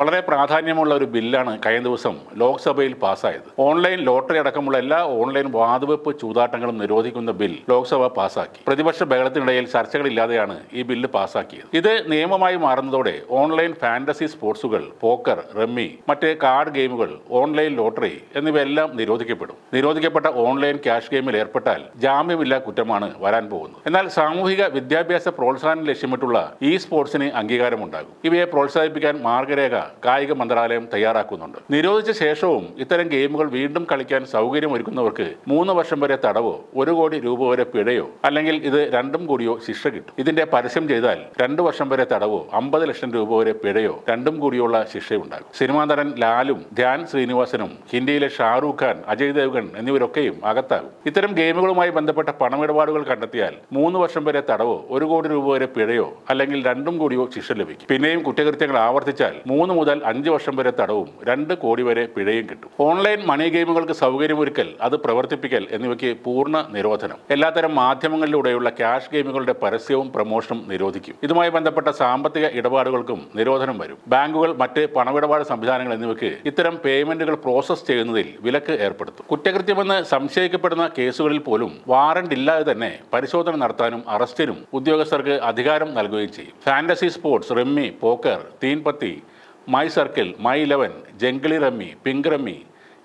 വളരെ പ്രാധാന്യമുള്ള ഒരു ബില്ലാണ് കഴിഞ്ഞ ദിവസം ലോക്സഭയിൽ പാസ്സായത്. ഓൺലൈൻ ലോട്ടറി അടക്കമുള്ള എല്ലാ ഓൺലൈൻ വാതുവെപ്പ് ചൂതാട്ടങ്ങളും നിരോധിക്കുന്ന ബിൽ ലോക്സഭ പാസ്സാക്കി. പ്രതിപക്ഷ ബഹളത്തിനിടയിൽ ചർച്ചകളില്ലാതെയാണ് ഈ ബില്ല് പാസ്സാക്കിയത്. ഇത് നിയമമായി മാറുന്നതോടെ ഓൺലൈൻ ഫാന്റസി സ്പോർട്സുകൾ പോക്കർ റമ്മി മറ്റ് കാർഡ് ഗെയിമുകൾ ഓൺലൈൻ ലോട്ടറി എന്നിവയെല്ലാം നിരോധിക്കപ്പെടും. നിരോധിക്കപ്പെട്ട ഓൺലൈൻ ക്യാഷ് ഗെയിമിൽ ഏർപ്പെട്ടാൽ ജാമ്യമില്ലാ കുറ്റമാണ് വരാൻ പോകുന്നത്. എന്നാൽ സാമൂഹിക വിദ്യാഭ്യാസ പ്രോത്സാഹനം ലക്ഷ്യമിട്ടുള്ള ഈ സ്പോർട്സിന് അംഗീകാരമുണ്ടാകും. ഇവയെ പ്രോത്സാഹിപ്പിക്കാൻ മാർഗരേഖ കായിക മന്ത്രാലയം തയ്യാറാക്കുന്നുണ്ട്. നിരോധിച്ച ശേഷവും ഇത്തരം ഗെയിമുകൾ വീണ്ടും കളിക്കാൻ സൗകര്യമൊരുക്കുന്നവർക്ക് മൂന്ന് വർഷം വരെ തടവോ ഒരു കോടി രൂപ വരെ പിഴയോ അല്ലെങ്കിൽ ഇത് രണ്ടും കൂടിയോ ശിക്ഷ കിട്ടും. ഇതിന്റെ പരസ്യം ചെയ്താൽ രണ്ടു വർഷം വരെ തടവോ അമ്പത് ലക്ഷം രൂപ വരെ പിഴയോ രണ്ടും കൂടിയുള്ള ശിക്ഷയുണ്ടാകും. സിനിമാ നടൻ ലാലും ധ്യാൻ ശ്രീനിവാസനും ഹിന്ദിയിലെ ഷാറൂഖ് ഖാൻ അജയ് ദേവ്ഗൺ എന്നിവരൊക്കെയും അകത്താകും. ഇത്തരം ഗെയിമുകളുമായി ബന്ധപ്പെട്ട പണമിടപാടുകൾ കണ്ടെത്തിയാൽ മൂന്ന് വർഷം വരെ തടവോ ഒരു കോടി രൂപ വരെ പിഴയോ അല്ലെങ്കിൽ രണ്ടും കൂടിയോ ശിക്ഷ ലഭിക്കും. പിന്നെയും കുറ്റകൃത്യങ്ങൾ ആവർത്തിച്ചാൽ മൂന്ന് മുതൽ അഞ്ച് വർഷം വരെ തടവും രണ്ട് കോടി വരെ പിഴയും കിട്ടും. ഓൺലൈൻ മണി ഗെയിമുകൾക്ക് സൗകര്യമൊരുക്കൽ അത് പ്രവർത്തിപ്പിക്കൽ എന്നിവയ്ക്ക് പൂർണ നിരോധനം എല്ലാത്തരം മാധ്യമങ്ങളിലൂടെയുള്ള ക്യാഷ് ഗെയിമുകളുടെ പരസ്യവും പ്രമോഷനും നിരോധിക്കും. ഇതുമായി ബന്ധപ്പെട്ട സാമ്പത്തിക ഇടപാടുകൾക്കും നിരോധനം വരും. ബാങ്കുകൾ മറ്റ് പണമിടപാട് സംവിധാനങ്ങൾ എന്നിവയ്ക്ക് ഇത്തരം പേയ്മെന്റുകൾ പ്രോസസ് ചെയ്യുന്നതിൽ വിലക്ക് ഏർപ്പെടുത്തും. കുറ്റകൃത്യമെന്ന് സംശയിക്കപ്പെടുന്ന കേസുകളിൽ പോലും വാറണ്ട് ഇല്ലാതെ തന്നെ പരിശോധന നടത്താനും അറസ്റ്റിനും ഉദ്യോഗസ്ഥർക്ക് അധികാരം നൽകുകയും ചെയ്യും. Fantasy sports rummy Pokker Teen Patti My Circle My Eleven Junglee rummy pink rummy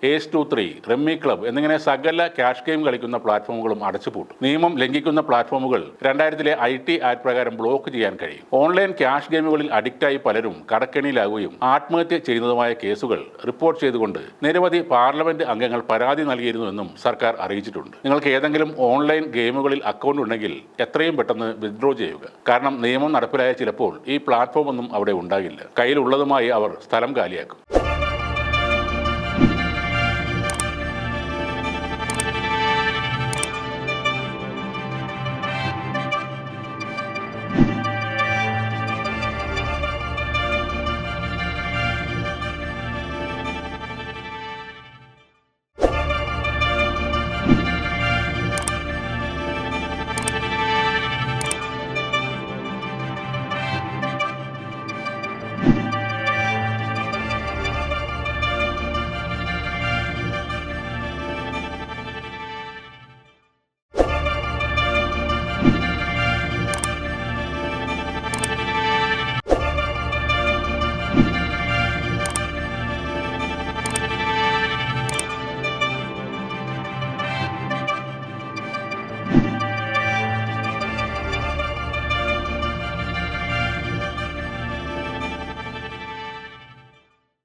Ace two three rummy club എന്നിങ്ങനെ സകല ക്യാഷ് ഗെയിം കളിക്കുന്ന പ്ലാറ്റ്ഫോമുകളും അടച്ചുപൂട്ടും. നിയമം ലംഘിക്കുന്ന പ്ലാറ്റ്ഫോമുകൾ രണ്ടായിരത്തിലെ ഐ ടി ആക്ട് പ്രകാരം ബ്ലോക്ക് ചെയ്യാൻ കഴിയും. ഓൺലൈൻ ക്യാഷ് ഗെയിമുകളിൽ അഡിക്റ്റായി പലരും കടക്കെണിയിലാവുകയും ആത്മഹത്യ ചെയ്യുന്നതുമായ കേസുകൾ റിപ്പോർട്ട് ചെയ്തുകൊണ്ട് നിരവധി പാർലമെന്റ് അംഗങ്ങൾ പരാതി നൽകിയിരുന്നുവെന്നും സർക്കാർ അറിയിച്ചിട്ടുണ്ട്. നിങ്ങൾക്ക് ഏതെങ്കിലും ഓൺലൈൻ ഗെയിമുകളിൽ അക്കൗണ്ട് ഉണ്ടെങ്കിൽ എത്രയും പെട്ടെന്ന് വിഡ്രോ ചെയ്യുക. കാരണം നിയമം നടപ്പിലായ ചിലപ്പോൾ ഈ പ്ലാറ്റ്ഫോമൊന്നും അവിടെ ഉണ്ടാകില്ല. കയ്യിലുള്ളതുമായി അവർ സ്ഥലം കാലിയാക്കും.